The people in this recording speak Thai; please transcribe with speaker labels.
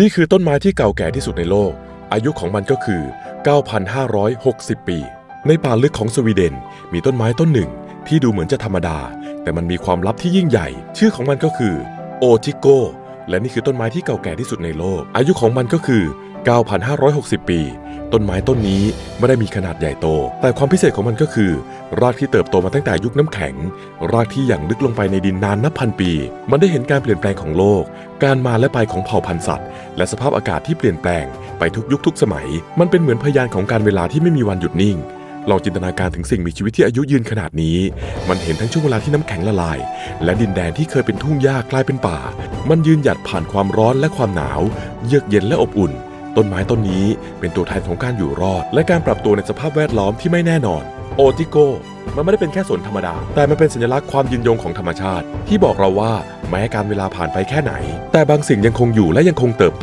Speaker 1: นี่คือต้นไม้ที่เก่าแก่ที่สุดในโลก อายุของมันก็คือ 9,560 ปี ในป่าลึกของสวีเดน มีต้นไม้ต้นหนึ่งที่ดูเหมือนจะธรรมดา แต่มันมีความลับที่ยิ่งใหญ่ ชื่อของมันก็คือโอทิโก และนี่คือต้นไม้ที่เก่าแก่ที่สุดในโลก อายุของมันก็คือ 9,560 ปี ต้นไม้ต้นนี้ไม่ได้มีขนาดใหญ่โต แต่ความพิเศษของมันก็คือ รากที่เติบโตมาตั้งแต่ยุคน้ำแข็ง รากที่อย่างลึกลงไปในดินนานนับพันปี มันได้เห็นการเปลี่ยนแปลงของโลก การมาและไปของเผ่าพันธุ์สัตว์ และสภาพอากาศที่เปลี่ยนแปลง ไปทุกยุคทุกสมัย มันเป็นเหมือนพยานของการเวลาที่ไม่มีวันหยุดนิ่งลองจินตนาการถึงสิ่งมีชีวิตที่อายุยืนขนาดนี้ มันเห็นทั้งช่วงเวลาที่น้ำแข็งละลาย และดินแดนที่เคยเป็นทุ่งหญ้ากลายเป็นป่า มันยืนหยัดผ่านความร้อนและความหนาว เยือกเย็นและอบอุ่น ต้นไม้ต้นนี้เป็นตัวแทนของการอยู่รอด และการปรับตัวในสภาพแวดล้อมที่ไม่แน่นอน โอติโก มันไม่ได้เป็นแค่สวนธรรมดา แต่มันเป็นสัญลักษณ์ความยืนยงของธรรมชาติ ที่บอกเราว่าแม้การเวลาผ่านไปแค่ไหน แต่บางสิ่งยังคงอยู่และยังคงเติบโต